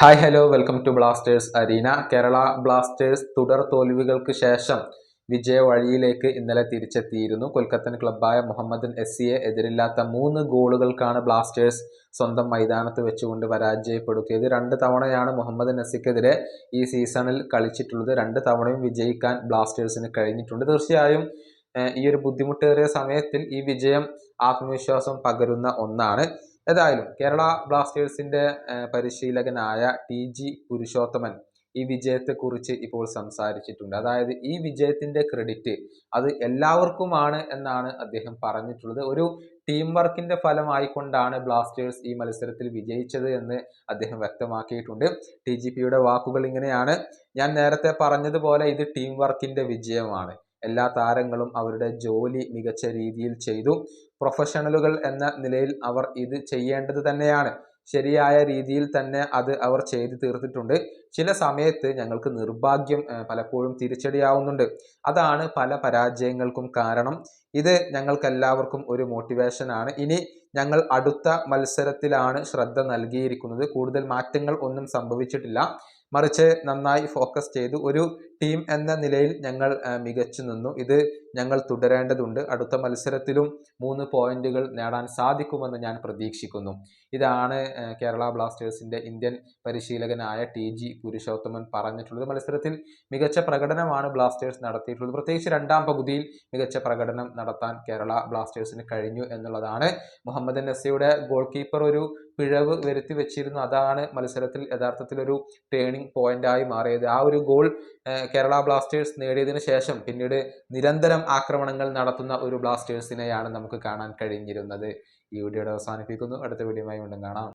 Hi hello welcome to Blasters arena Kerala Blasters തുടർ തോൽവികൾക്ക് ശേഷം വിജയ വഴിയിലേക്ക് ഇന്നലെ തിരിച്ചെത്തിയിരുന്നു. കൊൽക്കത്തൻ ക്ലബ്ബായ മുഹമ്മദൻ എസ്സിയെ എതിരില്ലാത്ത മൂന്ന് ഗോളുകൾക്കാണ് ബ്ലാസ്റ്റേഴ്സ് സ്വന്തം മൈതാനത്ത് വെച്ചുകൊണ്ട് പരാജയപ്പെടുത്തിയത്. രണ്ട് തവണയാണ് മുഹമ്മദ് നസിക്കെതിരെ ഈ സീസണിൽ കളിച്ചിട്ടുള്ളത്. രണ്ട് തവണയും വിജയിക്കാൻ ബ്ലാസ്റ്റേഴ്സിന് കഴിഞ്ഞിട്ടുണ്ട്. തീർച്ചയായും ഈ ഒരു ബുദ്ധിമുട്ടേറിയ സമയത്തിൽ ഈ വിജയം ആത്മവിശ്വാസം പകരുന്ന ഒന്നാണ്. ഏതായാലും കേരള ബ്ലാസ്റ്റേഴ്സിന്റെ പരിശീലകനായ ടി ജി പുരുഷോത്തമൻ ഈ വിജയത്തെക്കുറിച്ച് ഇപ്പോൾ സംസാരിച്ചിട്ടുണ്ട്. അതായത് ഈ വിജയത്തിന്റെ ക്രെഡിറ്റ് അത് എല്ലാവർക്കുമാണ് എന്നാണ് അദ്ദേഹം പറഞ്ഞിട്ടുള്ളത്. ഒരു ടീം വർക്കിന്റെ ഫലമായിക്കൊണ്ടാണ് ബ്ലാസ്റ്റേഴ്സ് ഈ മത്സരത്തിൽ വിജയിച്ചത് എന്ന് അദ്ദേഹം വ്യക്തമാക്കിയിട്ടുണ്ട്. ടി ജി പിയുടെ വാക്കുകൾ ഇങ്ങനെയാണ്. ഞാൻ നേരത്തെ പറഞ്ഞതുപോലെ ഇത് ടീം വർക്കിന്റെ വിജയമാണ്. എല്ലാ താരങ്ങളും അവരുടെ ജോലി മികച്ച രീതിയിൽ ചെയ്തു. പ്രൊഫഷണലുകൾ എന്ന നിലയിൽ അവർ ഇത് ചെയ്യേണ്ടത് തന്നെയാണ്. ശരിയായ രീതിയിൽ തന്നെ അത് അവർ ചെയ്തു തീർത്തിട്ടുണ്ട്. ചില സമയത്ത് ഞങ്ങൾക്ക് നിർഭാഗ്യം പലപ്പോഴും തിരിച്ചടിയാവുന്നുണ്ട്. അതാണ് പല പരാജയങ്ങൾക്കും കാരണം. ഇത് ഞങ്ങൾക്ക് എല്ലാവർക്കും ഒരു മോട്ടിവേഷൻ ആണ്. ഇനി ഞങ്ങൾ അടുത്ത മത്സരത്തിലാണ് ശ്രദ്ധ നൽകിയിരിക്കുന്നത്. കൂടുതൽ മാറ്റങ്ങൾ ഒന്നും സംഭവിച്ചിട്ടില്ല. മറിച്ച് നന്നായി ഫോക്കസ് ചെയ്തു. ഒരു ടീം എന്ന നിലയിൽ ഞങ്ങൾ മികച്ചു നിന്നു. ഇത് ഞങ്ങൾ തുടരേണ്ടതുണ്ട്. അടുത്ത മത്സരത്തിലും മൂന്ന് പോയിന്റുകൾ നേടാൻ സാധിക്കുമെന്ന് ഞാൻ പ്രതീക്ഷിക്കുന്നു. ഇതാണ് കേരള ബ്ലാസ്റ്റേഴ്സിന്റെ ഇന്ത്യൻ പരിശീലകനായ ടി ജി പുരുഷോത്തമൻ പറഞ്ഞിട്ടുള്ളത്. മത്സരത്തിൽ മികച്ച പ്രകടനമാണ് ബ്ലാസ്റ്റേഴ്സ് നടത്തിയിട്ടുള്ളത്. പ്രത്യേകിച്ച് രണ്ടാം പകുതിയിൽ മികച്ച പ്രകടനം നടത്താൻ കേരള ബ്ലാസ്റ്റേഴ്സിന് കഴിഞ്ഞു എന്നുള്ളതാണ് മുഹമ്മദ് നസിയുടെ ഗോൾ കീപ്പർ ഒരു പിഴവ് വരുത്തി വെച്ചിരുന്നു. അതാണ് മത്സരത്തിൽ യഥാർത്ഥത്തിൽ ഒരു ടേണിംഗ് പോയിന്റായി മാറിയത്. ആ ഒരു ഗോൾ കേരള ബ്ലാസ്റ്റേഴ്സ് നേടിയതിനു ശേഷം പിന്നീട് നിരന്തരം ആക്രമണങ്ങൾ നടത്തുന്ന ഒരു ബ്ലാസ്റ്റേഴ്സിനെയാണ് നമുക്ക് കാണാൻ കഴിഞ്ഞിരുന്നത്. ഈ വീഡിയോയുടെ അവസാനിപ്പിക്കുന്നു. അടുത്ത വീഡിയോയുമായി വീണ്ടും കാണാം.